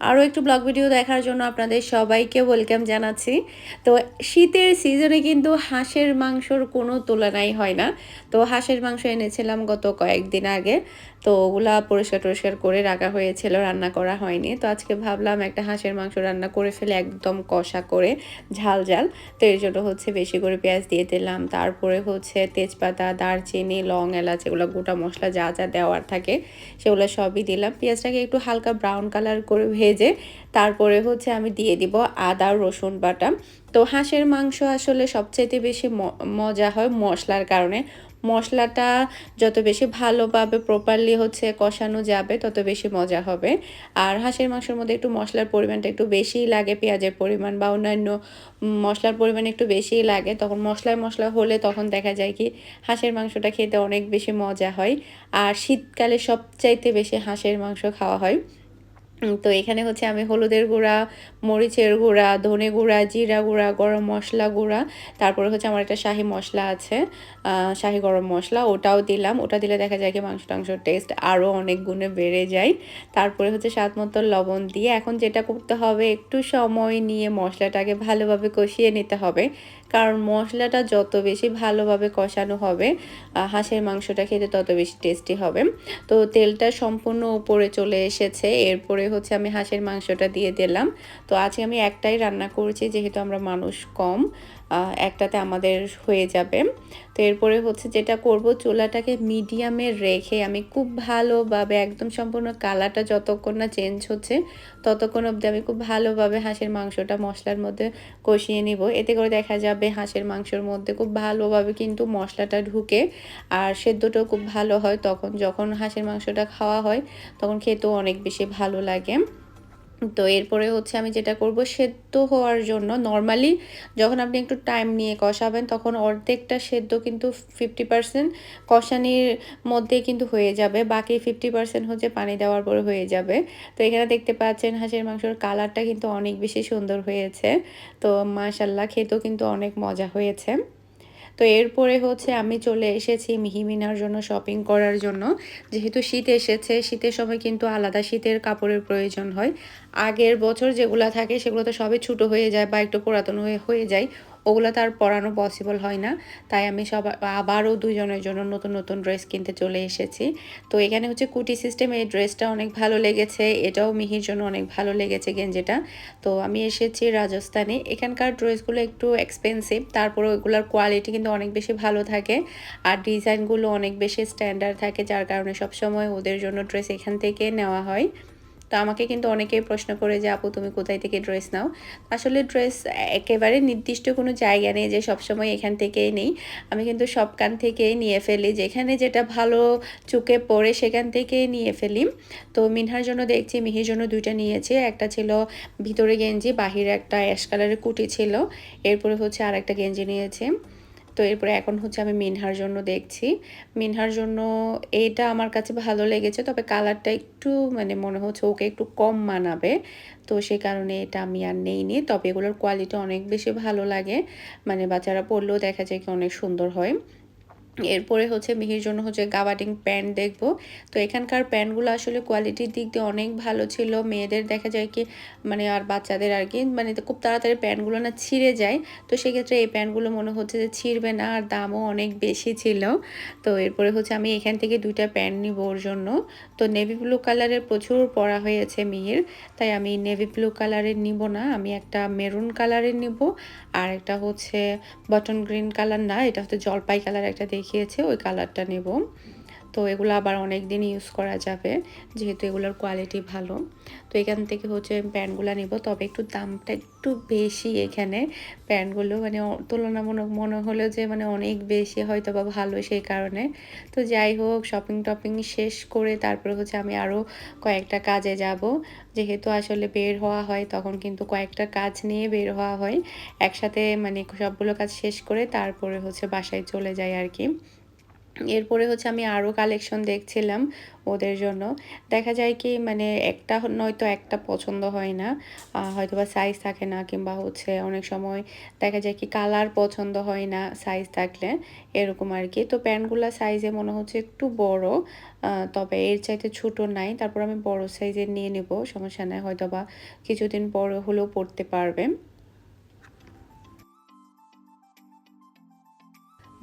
আরও একটু blog video দেখার জন্য আপনাদের সবাইকে ওয়েলকাম জানাচ্ছি। তো শীতের সিজনে কিন্তু হাঁসের মাংসর কোনো তুলনাই হয় না। তো হাঁসের মাংস এনেছিলাম গত কয়েকদিন আগে। তো ওগুলা পরিষ্কার টরিষ্কার করে রাখা হয়েছিল, রান্না করা হয়নি। তো আজকে ভাবলাম একটা হাঁসের মাংস রান্না করে ফেলে একদম কষা করে, ঝাল ঝাল। তো এর জন্য হচ্ছে বেশি করে পেঁয়াজ দিয়ে দিলাম। তারপরে হচ্ছে তেজপাতা, দারচিনি, লং এলাচ এগুলো গোটা মশলা যা যা দেওয়ার থাকে সেগুলো সবই দিলাম। পেঁয়াজটাকে একটু হালকা ব্রাউন কালার করে ভেজে তারপরে হচ্ছে আমি দিয়ে দিব আদা, রসুন বাটা। তো হাঁসের মাংস আসলে সবচাইতে বেশি মজা হয় মশলার কারণে। মশলাটা যত বেশি ভালোভাবে প্রপারলি হচ্ছে কষানো যাবে, তত বেশি মজা হবে। আর হাঁসের মাংসের মধ্যে একটু মশলার পরিমাণটা একটু বেশিই লাগে, পেঁয়াজের পরিমাণ বা অন্যান্য মশলার পরিমাণ একটু বেশিই লাগে। তখন মশলায় মশলা হলে তখন দেখা যায় কি হাঁসের মাংসটা খেতে অনেক বেশি মজা হয়। আর শীতকালে সবচাইতে বেশি হাঁসের মাংস খাওয়া হয়। তো এখানে হচ্ছে আমি হলুদের গুঁড়া, মরিচের গুঁড়া, ধনে গুঁড়া, জিরা গুঁড়া, গরম মশলা গুঁড়া, তারপরে হচ্ছে আমার একটা শাহি মশলা আছে শাহি গরম মশলা, ওটাও দিলাম। ওটা দিলে দেখা যায় কি মাংস টাংসর টেস্ট আরও অনেক গুণে বেড়ে যায়। তারপরে হচ্ছে স্বাদ মতো লবণ দিয়ে এখন যেটা করতে হবে, একটু সময় নিয়ে মশলাটাকে ভালোভাবে কষিয়ে নিতে হবে। কারণ মশলাটা যত বেশি ভালোভাবে কষানো হবে হাঁসের মাংসটা খেতে তত বেশি টেস্টি হবে। তো তেলটা সম্পূর্ণ উপরে চলে এসেছে, এরপরে হচ্ছে আমি হাঁসের মাংসটা দিয়ে দিলাম। তো আজকে আমি একটাই রান্না করেছি, যেহেতু আমরা মানুষ কম। একটাতে আমাদের হয়ে যাবে। তো এরপরে হচ্ছে যেটা করব, চুলাটাকে মিডিয়ামে রেখে আমি খুব ভালোভাবে একদম সম্পূর্ণ কালারটা যতক্ষণ না চেঞ্জ হচ্ছে, ততক্ষণ অবধি আমি খুব ভালোভাবে হাঁসের মাংসটা মশলার মধ্যে কষিয়ে নিব। এতে করে দেখা যাবে হাঁসের মাংসের মধ্যে খুব ভালোভাবে কিন্তু মশলাটা ঢুকে আর সেদ্ধটাও খুব ভালো হয়। তখন যখন হাঁসের মাংসটা খাওয়া হয়, তখন খেতেও অনেক বেশি ভালো লাগে। তো এরপরে হচ্ছে আমি যেটা করব, সেদ্ধ হওয়ার জন্য নর্মালি যখন আপনি একটু টাইম নিয়ে কষাবেন, তখন অর্ধেকটা সেদ্ধ কিন্তু ফিফটি পার্সেন্ট কষানির মধ্যে কিন্তু হয়ে যাবে, বাকি ফিফটি পার্সেন্ট হচ্ছে পানি দেওয়ার পরে হয়ে যাবে। তো এখানে দেখতে পাচ্ছেন হাঁসের মাংসর কালারটা কিন্তু অনেক বেশি সুন্দর হয়েছে। তো মাশাল্লাহ খেতেও কিন্তু অনেক মজা হয়েছে। তো এরপরে হচ্ছে আমি চলে এসেছি মিহিমিনার জন্য শপিং করার জন্য। যেহেতু শীত এসেছে, শীতের সময় কিন্তু আলাদা শীতের কাপড়ের প্রয়োজন হয়। আগের বছর যেগুলো থাকে সেগুলো তো সবই ছোটো হয়ে যায় বা একটু পুরাতন হয়ে হয়ে যায়। ওগুলো তার পরানো পসিবল হয় না। তাই আমি সব আবারও দুজনের জন্য নতুন নতুন ড্রেস কিনতে চলে এসেছি। তো এখানে হচ্ছে কুটি সিস্টেম এই ড্রেসটা অনেক ভালো লেগেছে। এটাও মিহির জন্য অনেক ভালো লেগেছে গেঞ্জিটা। তো আমি এসেছি রাজস্থানে। এখানকার ড্রেসগুলো একটু এক্সপেন্সিভ তারপরে ওইগুলোর কোয়ালিটি কিন্তু অনেক বেশি ভালো থাকে। আর ডিজাইনগুলো অনেক বেশি স্ট্যান্ডার্ড থাকে, যার কারণে সবসময় ওদের জন্য ড্রেস এখান থেকে নেওয়া হয়। তো আমাকে কিন্তু অনেকেই প্রশ্ন করে যে, আপু, তুমি কোথায় থেকে ড্রেস নাও? আসলে ড্রেস একেবারে নির্দিষ্ট কোনো জায়গা নেই যে, সবসময় এখান থেকেই নেই। আমি কিন্তু সব কান থেকেই নিয়ে ফেলি। যেখানে যেটা ভালো চোখে পড়ে সেখান থেকেই নিয়ে ফেলি। তো মিনহার জন্য দেখছি, মিহির জন্য দুইটা নিয়েছি। একটা ছিল ভিতরে গেঞ্জি, বাহিরে একটা অ্যাশ কালারের কুটি ছিল। এরপরে হচ্ছে আর একটা গেঞ্জি নিয়েছি। তো এরপরে এখন হচ্ছে আমি মিনহার জন্য দেখছি। মিনহার জন্য এটা আমার কাছে ভালো লেগেছে, তবে কালারটা একটু মানে মনে হচ্ছে ওকে একটু কম মানাবে। তো সে কারণে এটা আমি আর নেইনি, তবে এগুলোর কোয়ালিটি অনেক বেশি ভালো লাগে। মানে বাচ্চারা পড়লেও দেখা যায় কি অনেক সুন্দর হয়। এরপরে হচ্ছে মিহির জন্য হচ্ছে গাবাডিং প্যান্ট দেখব। তো এখানকার প্যান্টগুলো আসলে কোয়ালিটির দিক দিয়ে অনেক ভালো ছিল। মেয়েদের দেখা যায় কি মানে আর বাচ্চাদের আর কি মানে খুব তাড়াতাড়ি প্যান্টগুলো না ছিঁড়ে যায়। তো সেক্ষেত্রে এই প্যান্টগুলো মনে হচ্ছে যে ছিঁড়বে না আর দামও অনেক বেশি ছিল। তো এরপরে হচ্ছে আমি এখান থেকে দুইটা প্যান্ট নিব ওর জন্য। তো নেভি ব্লু কালারের প্রচুর পরা হয়েছে মিহির তাই আমি নেভি ব্লু কালারের নিব না, আমি একটা মেরুন কালারের নিব। আর একটা হচ্ছে বটন গ্রিন কালার না, এটা হচ্ছে জলপাই কালার একটা দেখিয়েছে ওই কালারটা নেব। তো এগুলো আবার অনেক দিন ইউজ করা যাবে, যেহেতু এগুলোর কোয়ালিটি ভালো। তো এখান থেকে হচ্ছে প্যান্টগুলো নিব, তবে একটু দামটা একটু বেশি এখানে। প্যান্টগুলো মানে তুলনামূলক মনে হলো যে মানে অনেক বেশি হয়তো বা ভালো সেই কারণে। তো যাই হোক শপিং টপিং শেষ করে তারপরে হচ্ছে আমি আরও কয়েকটা কাজে যাব। যেহেতু আসলে বের হওয়া হয়, তখন কিন্তু কয়েকটা কাজ নিয়ে বের হওয়া হয়। একসাথে মানে সবগুলো কাজ শেষ করে তারপরে হচ্ছে বাসায় চলে যায় আর কি। এরপরে হচ্ছে আমি আরও কালেকশন দেখছিলাম ওদের জন্য। দেখা যায় কি মানে একটা নয়তো একটা পছন্দ হয় না। হয়তো বা সাইজ থাকে না কিংবা হচ্ছে অনেক সময় দেখা যায় কি কালার পছন্দ হয় না সাইজ থাকলে, এরকম আর কি তো প্যান্টগুলো সাইজে মনে হচ্ছে একটু বড় তবে এর চাইতে ছোট নাই। তারপর আমি বড় সাইজের নিয়ে নেব, সমস্যা নেই হয়তো বা কিছুদিন বড় হলেও পড়তে পারবে।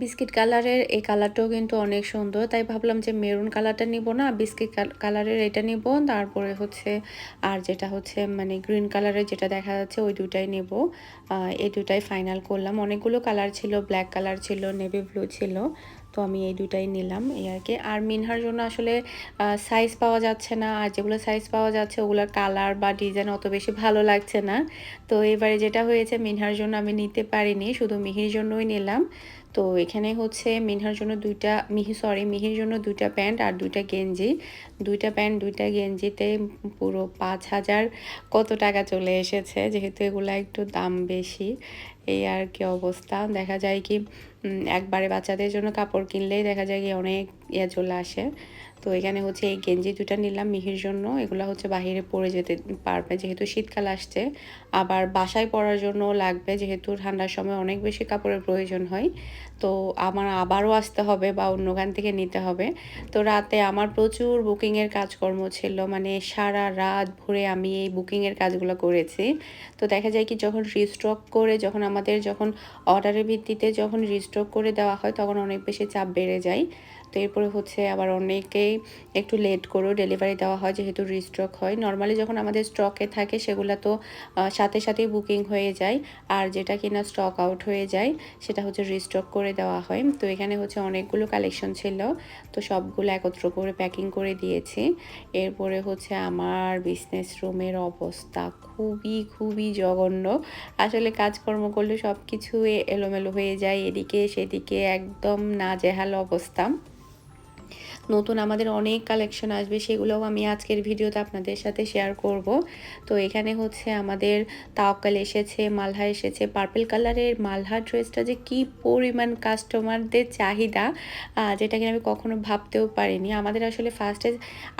বিস্কিট কালারের এই কালারটাও কিন্তু অনেক সুন্দর। তাই ভাবলাম যে মেরুন কালারটা নিব না, বিস্কিট কালারের এটা নিব, তারপরে হচ্ছে, আর যেটা হচ্ছে মানে গ্রিন কালারের যেটা দেখা যাচ্ছে ওই দুটাই নেব। এই দুটাই ফাইনাল করলাম। অনেকগুলো কালার ছিল ব্ল্যাক কালার ছিল নেভি ব্লু ছিল, তো আমি এই দুটাই নিলাম এই আর কি। আর মিনহার জন্য আসলে সাইজ পাওয়া যাচ্ছে না, আর যেগুলো সাইজ পাওয়া যাচ্ছে ওগুলোর কালার বা ডিজাইন অত বেশি ভালো লাগছে না। তো এবারে যেটা হয়েছে, মিনহার জন্য আমি নিতে পারিনি, শুধু মিহির জন্যই নিলাম। তো এখানে হচ্ছে মিনহার জন্য দুইটা, মিহি সরি মিহির জন্য দুইটা প্যান্ট আর দুইটা গেঞ্জি। দুইটা প্যান্ট দুইটা গেঞ্জিতে পুরো পাঁচ হাজার কত টাকা চলে এসেছে, যেহেতু এগুলো একটু দাম বেশি। এই আর কি অবস্থা। দেখা যায় কি একবারে বাচ্চাদের জন্য কাপড় কিনলেই দেখা যায় কি অনেক ইয়ে চলে আসে। তো এখানে হচ্ছে এই গেঞ্জি দুটা নিলাম মিহির জন্য। এগুলো হচ্ছে বাহিরে পরে যেতে পারবে যেহেতু শীতকাল আসছে। আবার বাসায় পরার জন্য লাগবে যেহেতু ঠান্ডার সময় অনেক বেশি কাপড়ের প্রয়োজন হয়। তো আমার আবারও আসতে হবে বা অন্য গান থেকে নিতে হবে। তো রাতে আমার প্রচুর বুকিংয়ের কাজকর্ম ছিল। মানে সারা রাত ভরে আমি এই বুকিংয়ের কাজগুলো করেছি। তো দেখা যায় কি যখন রিস্টক করে যখন আমাদের যখন অর্ডারের ভিত্তিতে যখন রিস্টক করে দেওয়া হয় তখন অনেক বেশি চাপ বেড়ে যায়। তো এরপরে হচ্ছে আবার অনেকেই একটু লেট করেও ডেলিভারি দেওয়া হয়, যেহেতু রিস্টক হয়। নর্মালি যখন আমাদের স্টকে থাকে সেগুলো তো সাথে সাথেই বুকিং হয়ে যায়। আর যেটা কিনা স্টক আউট হয়ে যায়, সেটা হচ্ছে রিস্টক করে দেওয়া হয়। তো এখানে হচ্ছে অনেকগুলো কালেকশন ছিল, তো সবগুলো একত্র করে প্যাকিং করে দিয়েছি। এরপরে হচ্ছে আমার বিজনেস রুমের অবস্থা খুবই খুবই জঘন্য। আসলে কাজকর্ম করলে সব কিছু এলোমেলো হয়ে যায়, এদিকে সেদিকে একদম নাজেহাল অবস্থা। নতুন আমাদের অনেক কালেকশন আসবে, সেগুলোও আমি আজকের ভিডিওতে আপনাদের সাথে শেয়ার করব। তো এখানে হচ্ছে আমাদের তাওকাল এসেছে, মালহা এসেছে পার্পল কালারের মালহা ড্রেসটা যে কি পরিমাণ কাস্টমারদের চাহিদা যেটা কিনা আমি কখনো ভাবতেও পারিনি। আমাদের আসলে ফার্স্টে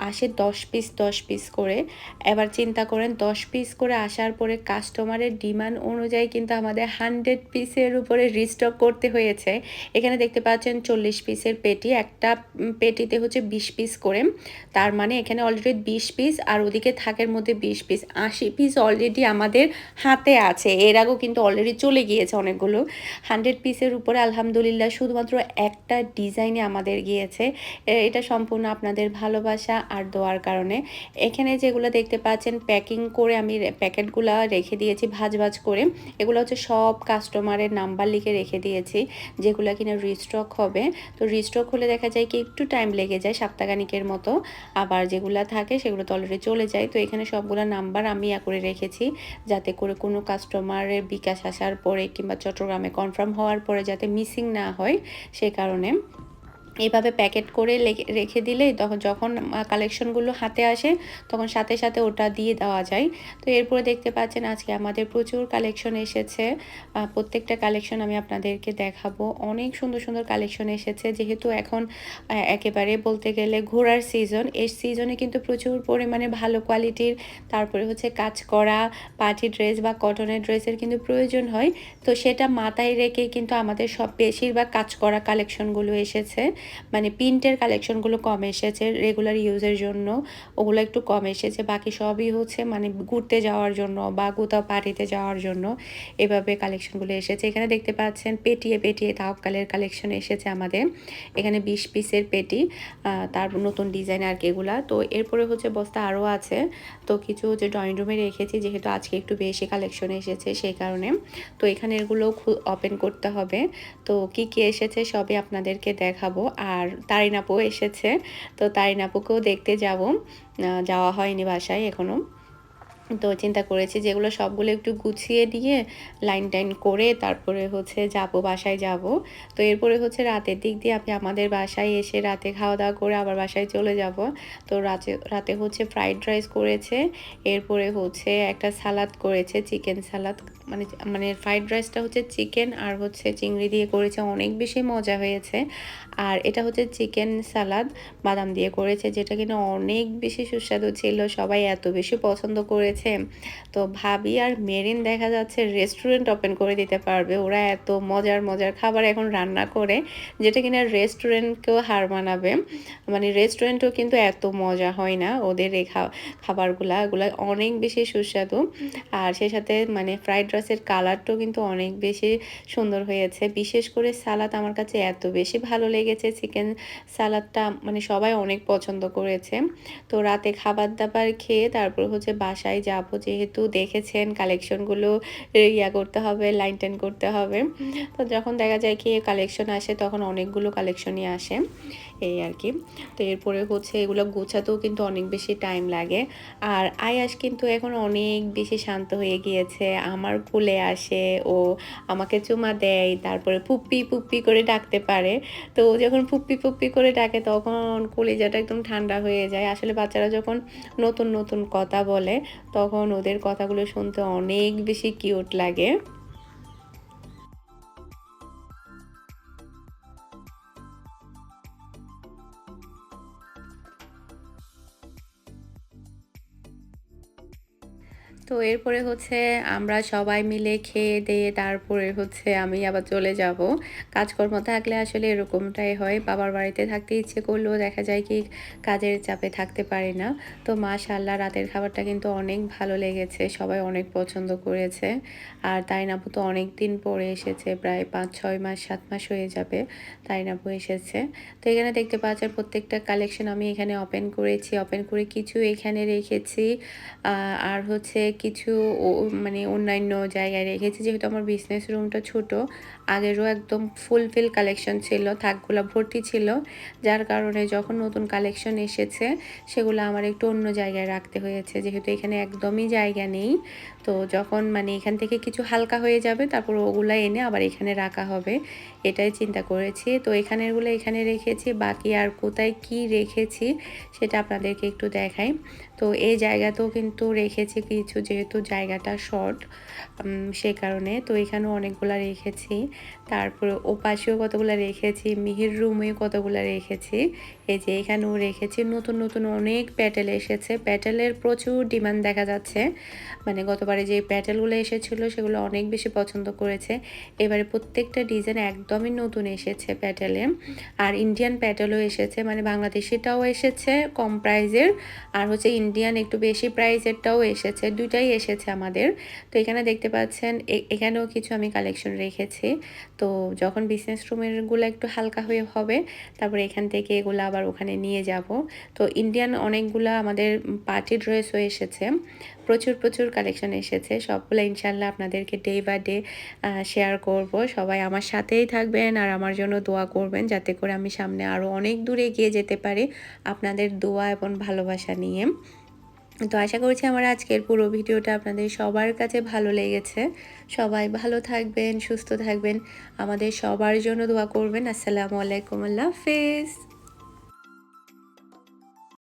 আসে দশ পিস দশ পিস করে। এবার চিন্তা করেন, দশ পিস করে আসার পরে কাস্টমারের ডিমান্ড অনুযায়ী কিন্তু আমাদের হান্ড্রেড পিসের উপরে রিস্টক করতে হয়েছে। এখানে দেখতে পাচ্ছেন চল্লিশ পিসের পেটি, একটা পেটিতে হচ্ছে বিশ পিস করে। তার মানে এখানে অলরেডি বিশ পিস আর ওদিকে থাকের মধ্যে বিশ পিস আশি পিস অলরেডি আমাদের হাতে আছে। এর আগেও কিন্তু অলরেডি চলে গিয়েছে অনেকগুলো। হান্ড্রেড পিসের উপরে আলহামদুলিল্লাহ শুধুমাত্র একটা ডিজাইনে আমাদের গিয়েছে। এটা সম্পূর্ণ আপনাদের ভালোবাসা আর দোয়ার কারণে। এখানে যেগুলো দেখতে পাচ্ছেন প্যাকিং করে আমি প্যাকেটগুলো রেখে দিয়েছি ভাজ ভাজ করে। এগুলো হচ্ছে সব কাস্টমারের নাম্বার লিখে রেখে দিয়েছি, যেগুলো কিনা রিস্টক হবে। তো রিস্টক হলে দেখা যায় কি একটু টাইম লেগে লেগে যায় সাপ্তাহানিকের মতো। আবার যেগুলো থাকে সেগুলো তো অলরেডি চলে যায়। তো এখানে সবগুলো নাম্বার আমি ইয়া করে রেখেছি যাতে করে কোনো কাস্টমারের বিকাশ আসার পরে কিংবা চট্টগ্রামে কনফার্ম হওয়ার পরে যাতে মিসিং না হয়, সে কারণে। এইভাবে প্যাকেট করে রেখে দিলে তখন যখন কালেকশনগুলো হাতে আসে, তখন সাথে সাথে ওটা দিয়ে দেওয়া যায়। তো এরপরে দেখতে পাচ্ছেন আজকে আমাদের প্রচুর কালেকশন এসেছে। প্রত্যেকটা কালেকশন আমি আপনাদেরকে দেখাবো। অনেক সুন্দর সুন্দর কালেকশন এসেছে। যেহেতু এখন একেবারে বলতে গেলে ঘোরার সিজন এই সিজনে কিন্তু প্রচুর পরিমাণে ভালো কোয়ালিটির তারপরে হচ্ছে কাজ করা পার্টি ড্রেস বা কটনের ড্রেসের কিন্তু প্রয়োজন হয়। তো সেটা মাথায় রেখে কিন্তু আমাদের সব বেশিরভাগ কাজ করা কালেকশনগুলো এসেছে। মানে প্রিন্টের কালেকশনগুলো কম এসেছে রেগুলার ইউজের জন্য। ওগুলো একটু কম এসেছে, বাকি সবই হচ্ছে মানে ঘুরতে যাওয়ার জন্য বা কোথাও পার্টিতে যাওয়ার জন্য এভাবে কালেকশনগুলো এসেছে। এখানে দেখতে পাচ্ছেন পেটিয়ে পেটিয়ে তাওকালের কালেকশন এসেছে আমাদের। এখানে বিশ পিসের পেটি তার নতুন ডিজাইন আর কি এগুলা। তো এরপরে হচ্ছে বস্তা আরও আছে। তো কিছু হচ্ছে ড্রয়িং রুমে রেখেছি, যেহেতু আজকে একটু বেশি কালেকশন এসেছে সেই কারণে। তো এখানে এগুলো ওপেন করতে হবে। তো কি কি এসেছে সবই আপনাদেরকে দেখাবো। আর তারিনাপু এসেছে। তো তারিনাপুকেও দেখতে যাব। যাওয়া হয়নি বাসায় এখনও তো চিন্তা করেছি যেগুলো সবগুলো একটু গুছিয়ে দিয়ে লাইন টাইন করে তারপরে হচ্ছে যাব, বাসায় যাব। তো এরপরে হচ্ছে রাতের দিক দিয়ে আপনি আমাদের বাসায় এসে রাতে খাওয়া দাওয়া করে আবার বাসায় চলে যাব। তো রাতে রাতে হচ্ছে ফ্রাইড রাইস করেছে। এরপরে হচ্ছে একটা সালাদ করেছে, চিকেন সালাদ। মানে মানে ফ্রাইড রাইসটা হচ্ছে চিকেন আর হচ্ছে চিংড়ি দিয়ে করেছে, অনেক বেশি মজা হয়েছে। আর এটা হচ্ছে চিকেন সালাদ বাদাম দিয়ে করেছে, যেটা কিনা অনেক বেশি সুস্বাদু ছিল, সবাই এত বেশি পছন্দ করেছে। তো ভাবি আর মেরিন দেখা যাচ্ছে রেস্টুরেন্ট ওপেন করে দিতে পারবে, ওরা এত মজার মজার খাবার এখন রান্না করে, যেটা কিনা রেস্টুরেন্টকেও হার মানাবে। মানে রেস্টুরেন্টও কিন্তু এত মজা হয় না, ওদের এই খাবারগুলা এগুলো অনেক বেশি সুস্বাদু। আর সেই সাথে মানে ফ্রাইড রাইসের কালারটাও কিন্তু অনেক বেশি সুন্দর হয়েছে। বিশেষ করে সালাদ আমার কাছে এত বেশি ভালো লেগেছে। চিকেন সালাদটা মানে সবাই অনেক পছন্দ করেছে। তো রাতে খাবার দাবার খেয়ে তারপর হচ্ছে বাসায় যাব। যেহেতু দেখেছেন কালেকশনগুলো, ইয়া করতে হবে, লাইন টেন করতে হবে। তো যখন দেখা যায় কি কালেকশন আসে, তখন অনেকগুলো কালেকশনই আসে। এই আর কি। তো এরপরে হচ্ছে এগুলো গোছাতেও কিন্তু অনেক বেশি টাইম লাগে। আর আয়াস কিন্তু এখন অনেক বেশি শান্ত হয়ে গিয়েছে। আমার কোলে আসে, ও আমাকে চুমা দেয়, তারপরে পুপ্পি পুপ্পি করে ডাকতে পারে। তো ও যখন পুপ্পি পুপ্পি করে ডাকে তখন কলিজাটা একদম ঠান্ডা হয়ে যায়। আসলে বাচ্চারা যখন নতুন নতুন কথা বলে, তখন ওদের কথাগুলো শুনতে অনেক বেশি কিউট লাগে। তো এরপরে হচ্ছে আমরা সবাই মিলে খেয়ে দিয়ে তারপরে হচ্ছে আমি আবার চলে যাব। কাজকর্ম থাকলে আসলে এরকমটাই হয়। বাবার বাড়িতে থাকতে ইচ্ছে করলেও দেখা যায় কি কাজের চাপে থাকতে পারি না। তো মা মাশাল্লাহ রাতের খাবারটা কিন্তু অনেক ভালো লেগেছে। সবাই অনেক পছন্দ করেছে। আর তাইনাপু তো অনেক দিন পরে এসেছে। প্রায় পাঁচ, ছয় মাস, সাত মাস হয়ে যাবে তাইনাপু এসেছে। তো এখানে দেখতে পাচ্ছেন প্রত্যেকটা কালেকশন আমি এখানে ওপেন করেছি। ওপেন করে কিছু এখানে রেখেছি। আর হচ্ছে কিছু মানে অন্যান্য জায়গায় রেখেছি, যেহেতু আমার বিজনেস রুমটা ছোট, আগেরও একদম ফুলফিল কালেকশন ছিল, থাকগুলো ভর্তি ছিল, যার কারণে যখন নতুন কালেকশন এসেছে, সেগুলো আমার একটু অন্য জায়গায় রাখতে হয়েছে, যেহেতু এখানে একদমই জায়গা নেই। তো যখন মানে এখান থেকে কিছু হালকা হয়ে যাবে, তারপর ওগুলো এনে আবার এখানে রাখা হবে। এটাই চিন্তা করেছি। তো এখানেরগুলো এখানে রেখেছি, বাকি আর কোথায় কি রেখেছি সেটা আপনাদেরকে একটু দেখাই। তো এই জায়গাতেও কিন্তু রেখেছি কিছু, যেহেতু জায়গাটা শর্ট সে কারণে। তো এখানেও অনেকগুলো রেখেছি। তারপরে ও পাশেও কতগুলো রেখেছি, মিহির রুমেও কতগুলো রেখেছি। এই যে এখানেও রেখেছি। নতুন নতুন অনেক প্যাটেল এসেছে। প্যাটেলের প্রচুর ডিমান্ড দেখা যাচ্ছে। মানে গতবারে যে প্যাটেলগুলো এসেছিল, সেগুলো অনেক বেশি পছন্দ করেছে। এবারে প্রত্যেকটা ডিজাইন একদমই নতুন এসেছে প্যাটেলে আর ইন্ডিয়ান প্যাটেলও এসেছে। মানে বাংলাদেশিটাও এসেছে কম প্রাইজের আর হচ্ছে ইন্ডিয়ান একটু বেশি প্রাইজেরটাও এসেছে। দুইটাই এসেছে আমাদের। তো এখানে দেখতে পাচ্ছেন এখানেও কিছু আমি কালেকশন রেখেছি। তো যখন বিজনেস রুমেরগুলো একটু হালকা হয়ে হবে, তারপরে এখান থেকে এগুলো আবার ওখানে নিয়ে যাব। তো ইন্ডিয়ান অনেকগুলো আমাদের পার্টি ড্রেসও এসেছে। প্রচুর প্রচুর কালেকশন এসেছে। সবগুলো ইনশাল্লাহ আপনাদেরকে ডে বাই ডে শেয়ার করব। সবাই আমার সাথেই থাকবেন আর আমার জন্য দোয়া করবেন যাতে করে আমি সামনে আরও অনেক দূরে এগিয়ে যেতে পারি আপনাদের দোয়া এবং ভালোবাসা নিয়ে। তো আশা করছি আমার আজকের পুরো ভিডিওটা আপনাদের সবার কাছে ভালো লেগেছে। সবাই ভালো থাকবেন, সুস্থ থাকবেন। আমাদের সবার জন্য দোয়া করবেন। আসসালামু আলাইকুম। আল্লাহ হাফেজ।